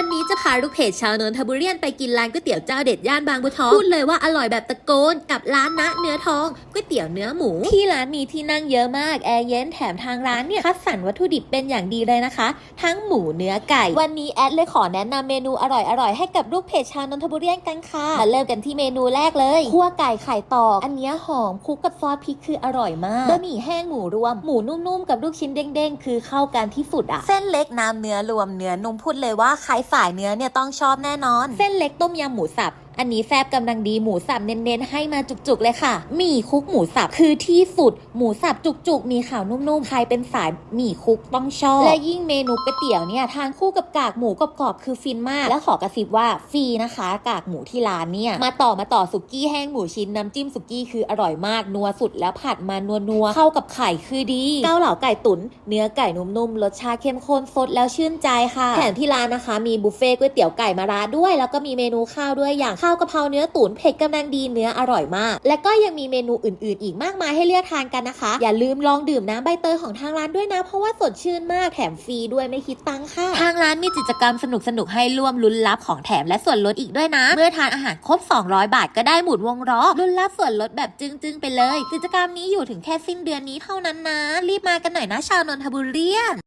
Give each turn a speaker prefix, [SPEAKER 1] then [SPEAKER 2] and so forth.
[SPEAKER 1] วันนี้จะพาลูกเพจชาวนนทบุรีไปกินร้านก๋วยเตี๋ยวเจ้าเด็ดย่านบางบัวทองพูดเลยว่าอร่อยแบบตะโกนกับร้านนะเนื้อทองก๋วยเตี๋ยวเนื้อหมูที่ร้านมีที่นั่งเยอะมากแอร์เย็นแถมทางร้านเนี่ยคัดสรรวัตถุดิบเป็นอย่างดีเลยนะคะ ทั้งหมูเนื้อไก่ วันนี้แอดเลยขอแนะนำเมนูอร่อยๆให้กับลูกเพจชาวนนทบุรีกันค่ะมาเริ่มกันที่เมนูแรกเลยคั่วไก่ไข่ตอกอันเนี้ยหอมคลุกกับซอสพริกคืออร่อยมากบะหมี่แห้งหมูรวมหมูนุ่มๆกับลูกชิ้นเด้งๆ คือเข้ากันที่สุดอะเส้นเล็กน้ำเนื้อรวมเนื้อนุ่มพูดเลยว่าใครสายเนื้อเนี่ยต้องชอบแน่นอน เส้นเล็กต้มยำหมูสับ อันนี้แซบกำลังดีหมูสับเน้นๆ ให้มาจุกๆเลยค่ะหมี่คุกหมูสับคือที่สุด หมูสับจุกๆ มีขาวนุ่มๆ ใครเป็นสายหมี่คุกต้องชอบ และยิ่งเมนูก๋วยเตี๋ยวเนี่ยทานคู่กับกากหมูกรอบๆคือฟินมาก แล้วขอกระซิบว่าฟรีนะคะ กากหมูที่ร้านเนี่ยมาต่อมาต่อสุกี้แห้งหมูชิ้นน้ำจิ้มสุกี้คืออร่อยมากนัวสุดแล้วผัดมานัวๆเข้ากับไข่คือดีเกาเหลาไก่ตุ๋นเนื้อไก่นุ่มๆรสชาติเข้มข้นสดแล้วชื่นใจค่ะแถมที่ร้านนะคะ มีบุฟเฟ่ก๋วยเตี๋ยวไก่มาราด้วย แล้วก็มีเมนูข้าวด้วยอย่างข้าวกะเพราเนื้อตุ๋นเผ็ดกำลังดีเนื้ออร่อยมาก และก็ยังมีเมนูอื่น ๆ อีกมากมายให้เลือกทานกันนะคะ อย่าลืมลองดื่มน้ำใบเตยของทางร้านด้วยนะ เพราะว่าสดชื่นมากแถมฟรีด้วยไม่คิดตังค่ะ ทางร้านมีกิจกรรมสนุกๆให้ร่วมลุ้นรับของแถมและส่วนลดอีกด้วยนะ เมื่อทานอาหารครบ 200 บาทก็ได้หมุนวงล้อลุ้นรับส่วนลดแบบจึ้งๆไปเลย กิจกรรมนี้อยู่ถึงแค่สิ้นเดือนนี้เท่านั้นนะ รีบมากันหน่อยนะชาวนนทบุรี